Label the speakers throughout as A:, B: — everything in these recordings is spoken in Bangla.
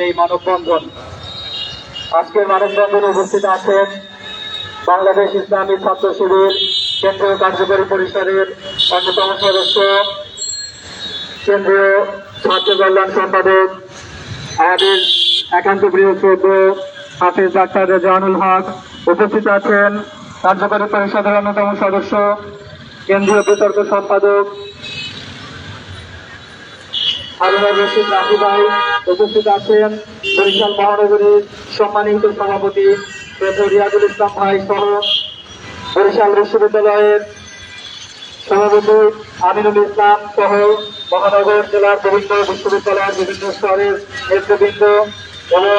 A: এই মানববন্ধন আজকের মানববন্ধনে উপস্থিত আছেন বাংলাদেশ ইসলামী ছাত্র শিবির কেন্দ্রীয় কার্যকরী পরিষদের অন্যতম সদস্য, কেন্দ্রীয় ছাত্র কল্যাণ সম্পাদক আমাদের একান্ত প্রিয় শ্রদ্ধ হাফিজ ডাক্তার রেজানুল হক উপস্থিত আছেন। কার্যকরী পরিষদের অন্যতম সদস্য, কেন্দ্রীয় বিতর্ক সম্পাদক হারুনা রশিদ রাফি ভাই উপস্থিত আছেন। বরিশাল মহানগরীর সম্মানিত সভাপতি রিয়াজুল ইসলাম ভাই সহ বরিশাল বিশ্ববিদ্যালয়ের সভাপতি আমিনুল ইসলাম সহ মহানগর জেলার বিভিন্ন বিশ্ববিদ্যালয়ের বিভিন্ন স্তরের নেতৃবৃন্দ এবং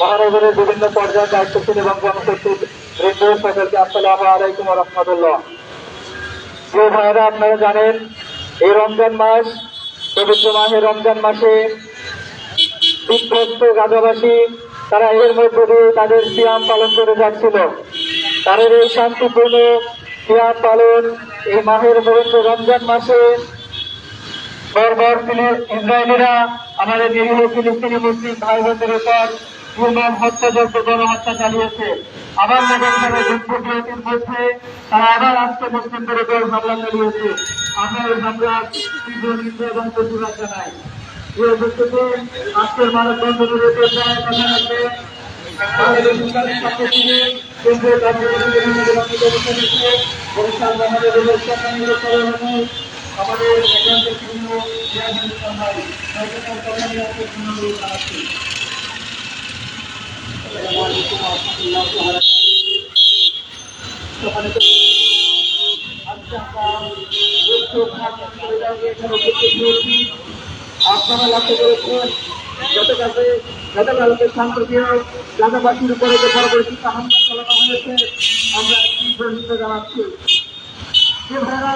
A: মহানগরের বিভিন্ন পর্যায়ের দায়িত্বশীল এবং জনশক্তি বৃন্দ সকলকে আসসালামু আলাইকুম রহমতুল্লাহ। ভাইরা আপনারা জানেন এই রমজান মাস পবিত্র মাহে রমজান মাসে বিধ্বস্ত গাজাবাসী, তারা এর মধ্যে দিয়ে তাদের সিয়াম পালন করে যাচ্ছিল। তাদের এই শান্তিপূর্ণ সিয়াম পালন এই মাহের পবিত্র রমজান মাসে বর্বর ইসরায়েলিরা, আমাদের নিরীহ ফিলিস্তিনি মুসলিম ভাই বোনদের উপর নির্মম হত্যাযজ্ঞ গণহত্যা চালিয়েছে। আবার নগর নামে যুদ্ধ বিরতির মধ্যে তারা আবার আজকে মুসলিমদের উপর হামলা চালিয়েছে। আমরা এই হামলার তীব্র নিন্দা এবং প্রতিবাদ জানাই। আজকের মানববন্ধনের আমাদের উপস্থিত হয়েছি। আপনারা লক্ষ্য করেছেন গতকালকে গতকালকে শান্তপ্রিয় গাজাবাসীর উপরে যে হামলা চালানো হয়েছে আমরা তীব্র জানাচ্ছি যে ভাইরা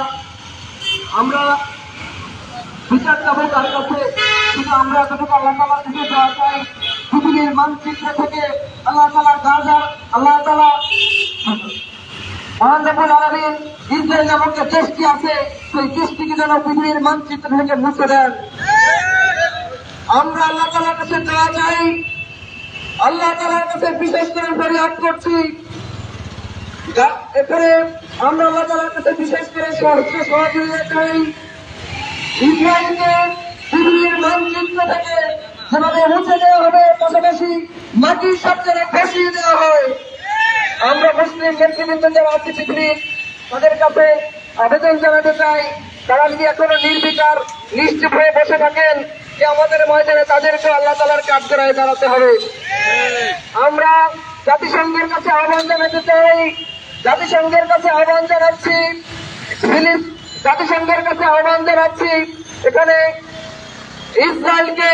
A: আমরা বিচার চাবো তার কাছে শুধু আমরা যতটুকু আল্লাহ তালার দেওয়া চাই পৃথিবীর মানচিত্র থেকে আল্লাহ তালার গাজার, আল্লাহ তালা আছে, সেই যেন পৃথিবীর মানচিত্র থেকে আমরা কাছে চাই। আল্লাহ কাছে বিশেষ করে করছি। এখানে আমরা কাছে বিশেষ করে চাই। পৃথিবীর মানচিত্র থেকে যেভাবে মুছে দেওয়া হবে, পাশাপাশি মাটির সাথে খসিয়ে দেওয়া হয়। আমরা মুসলিম নেতৃবৃন্দ যারা আছে পৃথিবীর, তাদের কাছে আবেদন জানাতে চাই, তারা যদি এখনও নির্বিকার, নিশ্চুপ হয়ে বসে থাকেন, যে আমাদের ময়দানে তাদেরকে আল্লাহ তালার কাজ করায় দাঁড়াতে হবে। আমরা জাতিসংঘের কাছে আহ্বান জানাতে চাই, জাতিসংঘের কাছে আহ্বান জানাচ্ছি জাতিসংঘের কাছে আহ্বান জানাচ্ছি, এখানে ইসরায়েলকে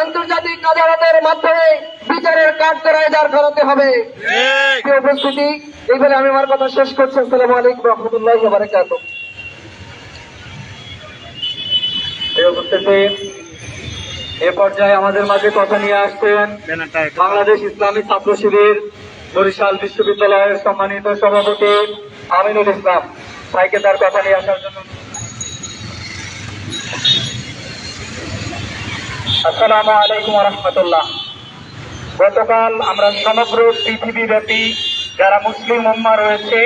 A: আন্তর্জাতিক আদালতের মাধ্যমে বিচারের করায় দাঁড় করাতে হবে। উপস্থিতি এই বলে আমি আমার কথা শেষ করছি। আসসালামু আলাইকুম রহমতুল্লাহ বারাকাত এই উপস্থিতি এ পর্যায়ে আমাদের মাঝে কথা নিয়ে আসছেন বাংলাদেশ ইসলামী ছাত্র শিবির বরিশাল বিশ্ববিদ্যালয়ের সম্মানিত সভাপতি আমিনুল ইসলাম। ভাইকে তার কথা নিয়ে আসার জন্য আসসালামু আলাইকুম রহমতুল্লাহ। গতকাল আমরা সমগ্র পৃথিবীব্যাপী যারা মুসলিম উম্মা রয়েছে,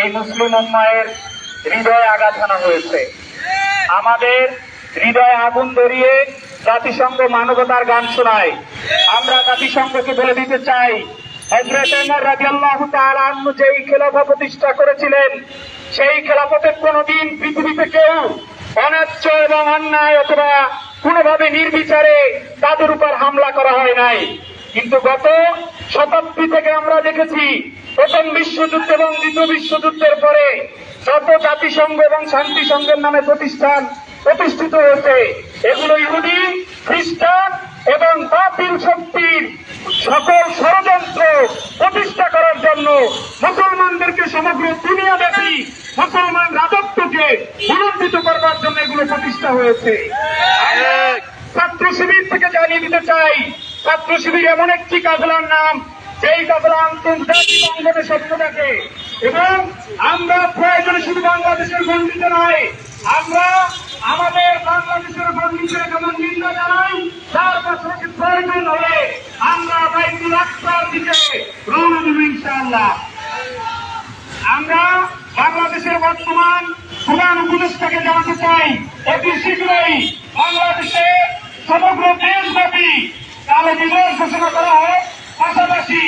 A: এই মুসলিম উম্মায়ের হৃদয়ে আঘাত হানা হয়েছে। আমাদের হৃদয়ে আগুন ধরিয়ে জাতিসংঘ মানবতার গান শোনায়। আমরা জাতিসংঘকে বলে দিতে চাই যেই খেলাফা প্রতিষ্ঠা করেছিলেন, সেই খেলাফতের কোনোদিন পৃথিবীতে কেউ অন্যায্য এবং অন্যায় অথবা কোনোভাবে নির্বিচারে তাদের উপর হামলা করা হয় নাই। কিন্তু গত শতাব্দী থেকে আমরা দেখেছি, প্রথম বিশ্বযুদ্ধ এবং দ্বিতীয় বিশ্বযুদ্ধের পরে যত জাতিসংঘ এবং শান্তি সংঘের নামে প্রতিষ্ঠান প্রতিষ্ঠিত হয়েছে, এগুলো ইহুদি, খ্রিস্টান এবং বাতিল শক্তির সকল ষড়যন্ত্র প্রতিষ্ঠা করার জন্য মুসলমানদেরকে সমগ্র দুনিয়াব্যাপী মুসলমান পুনর্জিত করবার জন্য এগুলো প্রতিষ্ঠা হয়েছে। ছাত্র শিবির থেকে জানিয়ে দিতে চাই ছাত্র শিবির এমন একটি কাফেলার নাম যেই কাফেলা আন্তর্জাতিক অঙ্গনে স্বপ্ন দেখে। এবং আমরা প্রয়োজনে শুধু বাংলাদেশের গণ্ডিতে নয় আমরা আমাদের বাংলাদেশের বন্ধুদের যেমন নিন্দা জানাই তার পাশাপাশি প্রয়োজন হলে আমরা বাইকুল আকসার দিকে রওনা দেব ইনশাআল্লাহ। আমরা বাংলাদেশের বর্তমান প্রধান উপদেষ্টাকে জানাতে চাই। অতি শীঘ্রই বাংলাদেশে সমগ্র দেশব্যাপী কালো দিবস ঘোষণা করা হোক। পাশাপাশি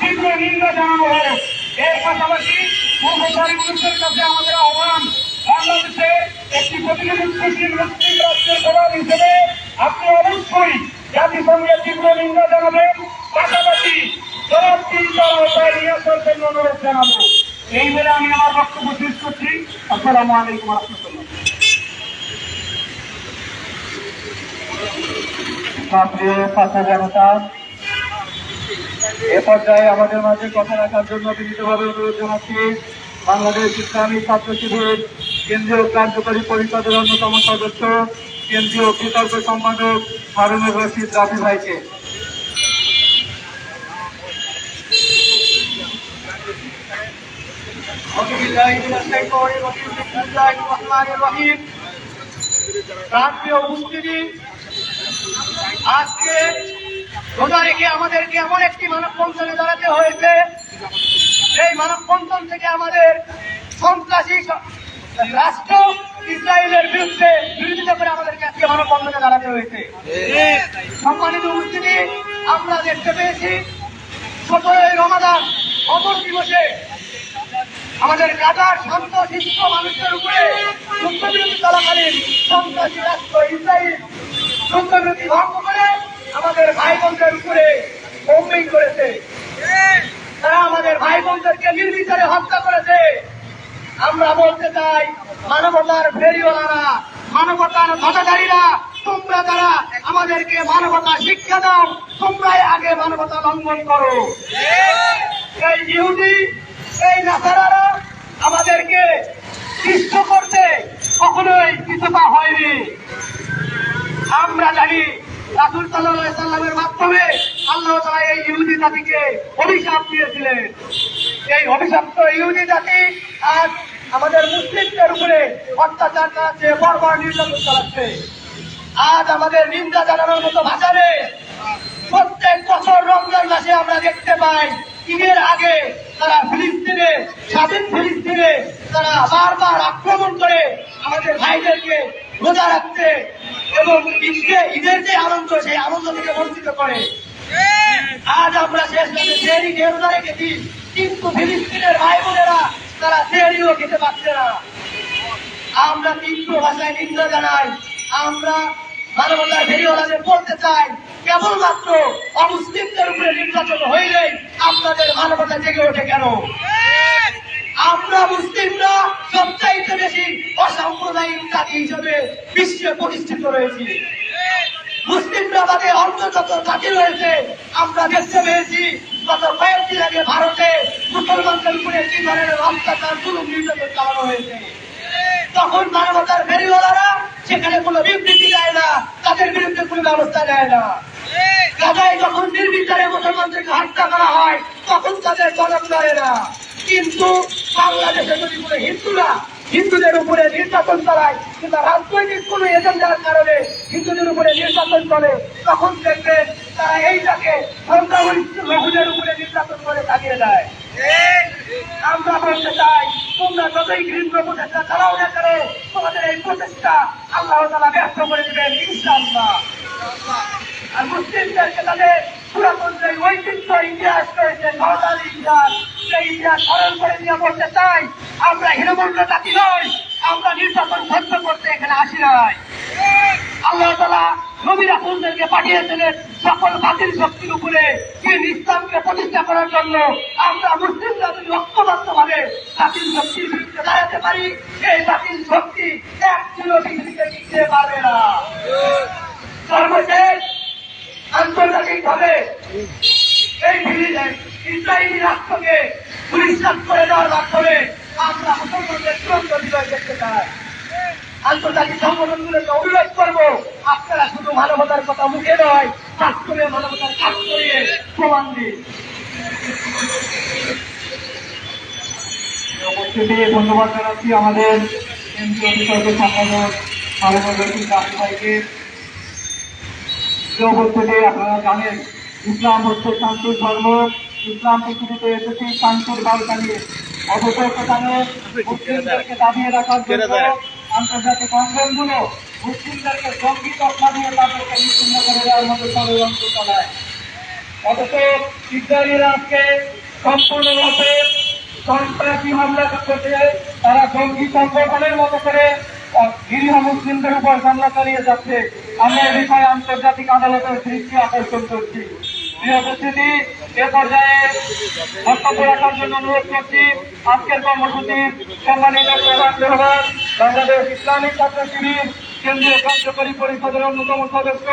A: তীব্র নিন্দা জানানো হোক। এর পাশাপাশি পূর্বচারী মানুষের কাছে আমাদের আহ্বান, বাংলাদেশে একটি প্রতিনিধিত্বশীল মুসলিম রাষ্ট্রের প্রধান হিসেবে আপনি অবশ্যই জাতিসংঘের তীব্র নিন্দা জানাবেন। পাশাপাশি জবাবদিহি করা আওতায় নিয়ে আসার জন্য অনুরোধ জানাব। এই বলে আমি আমার বক্তব্য শেষ করছি। আসসালামু আলাইকুম রহমতুল্লাহ। এ পর্যায়ে আমাদের মাঝে কথা রাখার জন্য বিনীতভাবে অনুরোধ জানাচ্ছি, বাংলাদেশ ইসলামী ছাত্র শিবির কেন্দ্রীয় কার্যকরী পরিষদের অন্যতম সদস্য, কেন্দ্রীয় কৃতজ্ঞ সম্পাদক হারুনুর রশিদ রাফি ভাইকে।
B: أعوذ بالله من الشيطان الرجيم بسم الله الرحمن الرحيم প্রান্তীয় উপস্থিতি আজকে রোজা রেখে আমাদেরকে এমন একটি মানববন্ধনে দাঁড়াতে হয়েছে সেই মানববন্ধন থেকে আমাদের সন্ত্রাসী স- রাষ্ট্র ইসরায়েলের বিরুদ্ধে বিরোধিতা করে আমাদেরকে আজকে মানববন্ধনে দাঁড়াতে হয়েছে সম্মানিত উপস্থিতি আমরা দেখতে পেয়েছি সতেরোই রমাদান অমর দিবসে আমাদের গাজার শান্ত শিষ্ট মানুষের উপরে যুদ্ধবিরতি চলাকালীন সন্ত্রাসী রাষ্ট্র ইসরায়েল যুদ্ধবিরতি ভঙ্গ করে আমাদের ভাই বোনদের উপরে বোম্বিং করেছে। তারা আমাদের ভাই বোনদেরকে নির্বিচারে হত্যা করেছে। আমরা বলতে চাই, মানবতার ফেরিওয়ালারা, মানবতার ধ্বজাধারীরা তোমরা যারা আমাদেরকে মানবতা শিক্ষা দাও, তোমরাই আগে মানবতা লঙ্ঘন করো। এই ইহুদি, এই নাসারারা আমাদেরকে শিষ্ট করতে কখনোই কিছুটা হয়নি। আমরা জানি রাসুল সাল্লামের মাধ্যমে আল্লাহ তালা এই ইহুদি জাতিকে অভিশাপ দিয়েছিলেন। এই অভিশপ্ত ইহুদি জাতি আজ আমাদের মুসলিমদের উপরে অত্যাচার চালাচ্ছে, বর্বর নির্যাতন চালাচ্ছে। আজ আমাদের নিন্দা জানানোর মতো ভাষা নেই প্রত্যেক বছর রমজান মাসে আমরা দেখতে পাই, ঈদের আগে তারা ফিলিস্তিনে, স্বাধীন ফিলিস্তিনে তারা বারবার আক্রমণ করে আমাদের ভাইদেরকে রোজা রাখতে এবং ঈদকে, ঈদের যে আনন্দ, সেই আনন্দ থেকে বঞ্চিত করে। আজ আমরা শেষ নিয়ে রোজা রেখেছি, কিন্তু ফিলিস্তিনের ভাই বোনেরা তারা সেরিও খেতে পারছে না। আমরা তীব্র ভাষায় নিন্দা জানাই, আমরা মানবতার ফেরিওয়ালাদের বলতে চাই কেবলমাত্র অমুসলিমদের উপরে নির্যাতন হইলেই আপনাদের মানবতা জেগে ওঠে কেন? আমরা মুসলিমরা সবচাইতে বেশি অসাম্প্রদায়িক জাতি হিসেবে বিশ্বে প্রতিষ্ঠিত রয়েছি। মুসলিমরা বাদে অন্য যত জাতি রয়েছে, আমরা দেখতে পেয়েছি গত কয়েকদিন আগে ভারতে মুসলমানদের উপরে কি ধরনের অত্যাচার, জুলুম নির্যাতন চালানো হয়েছে। তখন মানবতার ফেরিওয়ালারা সেখানে কোনো বিবৃতি দেয় না, তাদের বিরুদ্ধে কোনো ব্যবস্থা নেয় না। গাজায় যখন নির্বিচারে মুসলমানদেরকে হত্যা করা হয়, তখন তাদের কদম ধরে না। কিন্তু বাংলাদেশে যদি কোনো হিন্দুরা হিন্দুদের উপরে নির্যাতন চালায়, কিংবা রাজনৈতিক কোনো এজেন্ডার কারণে হিন্দুদের উপরে নির্যাতন করে, তখন দেখবেন তারা এইটাকে সংখ্যাগরিষ্ঠ বহুদের উপরে নির্যাতন করে চালিয়ে দেয়। আমরা বলতে চাই তোমরা যতই ঘৃণ্য প্রচেষ্টা চালাও না কেন, তোমাদের এই প্রচেষ্টা আল্লাহ তালা ব্যর্থ করে দিবেন, ইনশাআল্লাহ। আর মুসলিমদেরকে তাদের পুরাতন যে ঐতিহ্য, ইতিহাস রয়েছে সরকারি ইতিহাস, সেই ইতিহাস স্মরণ করে নিয়ে বলতে চাই, আমরা হীনমন্ড জাতি নই, আমরা নির্যাতন সহ্য করতে এখানে আসি নাই। আল্লাহ তালা নবী রাসুলদেরকে পাঠিয়েছিলেন সকল বাতিল শক্তির উপরে দিন ইসলামকে প্রতিষ্ঠা করার জন্য আমরা মুসলিমরা যদি ঐক্যবদ্ধ ভাবে বাতিল শক্তির বিরুদ্ধে দাঁড়াতে পারি। এই বাতিল শক্তি এক ছিল পৃথিবীতে টিকতে পারবে না। সর্বশেষ আন্তর্জাতিক ভাবে এই ইসরায়েলি রাষ্ট্রকে পরিষ্কার করে দেওয়ার মাধ্যমে আমরা মুসলমানদের চূড়ান্ত বিজয় দেখতে চাই। আন্তর্জাতিক সংগঠনগুলোকে অনুরোধ করব, আপনারা শুধু মানবতার কথা মুখে নয় বাস্তবে মানবতার কাজ করিয়ে প্রমাণ দিন।
A: ধন্যবাদ জানাচ্ছি আমাদের আপনারা জানেন, ইসলাম হচ্ছে শান্তির ধর্ম। ইসলাম পৃথিবীতে এসেছে শান্তির বার্তা নিয়ে। অথচ সেখানে মুসলিমদেরকে দাবিয়ে রাখার জন্য আন্তর্জাতিক অঙ্গনগুলো মুসলিমদেরকে জঙ্গি তকমা দিয়ে তাদেরকে নিশ্চিন্ন করে দেওয়ার মতো ষড়যন্ত্র চালায়। অথচ ইসরায়েলিরা আজকে সম্পূর্ণভাবে সন্ত্রাসী হামলা করতেছে তারা জঙ্গি সংগঠনের মতো করে নিরীহ মুসলিমদের উপর হামলা চালিয়ে যাচ্ছে। আমরা এ বিষয়ে আন্তর্জাতিক আদালতের দৃষ্টি আকর্ষণ করছি। প্রিয় উপস্থিতি, এ পর্যায়ে বক্তব্য রাখার জন্য অনুরোধ করছি। আজকের কর্মসূচির সম্মানিত প্রধান বাংলাদেশ ইসলামিক ছাত্র শিবির কেন্দ্রীয় কার্যকরী পরিষদের অন্যতম সদস্য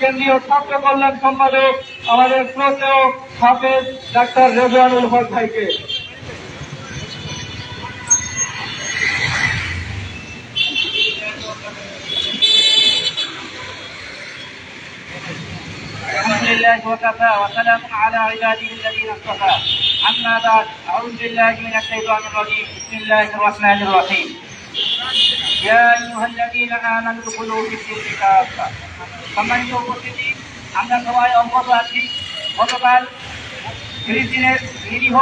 A: কেন্দ্রীয় ছাত্র কল্যাণ সম্পাদক আমাদের শ্রদ্ধেয় হাফেজ ডাক্তার রেজওয়ানুল হক ভাইকে
C: الحمد لله وكفى وسلام على عباده الذين اصطفى أما بعد أعوذ بالله من الشيطان الرجيم بسم الله الرحمن الرحيم يا أيها الذين آمنوا ادخلوا في السلم كافة সম্মানিত উপস্থিতি আমরা সবাই অবগত আছি গতকাল ফিলিস্তিনের নিরীহ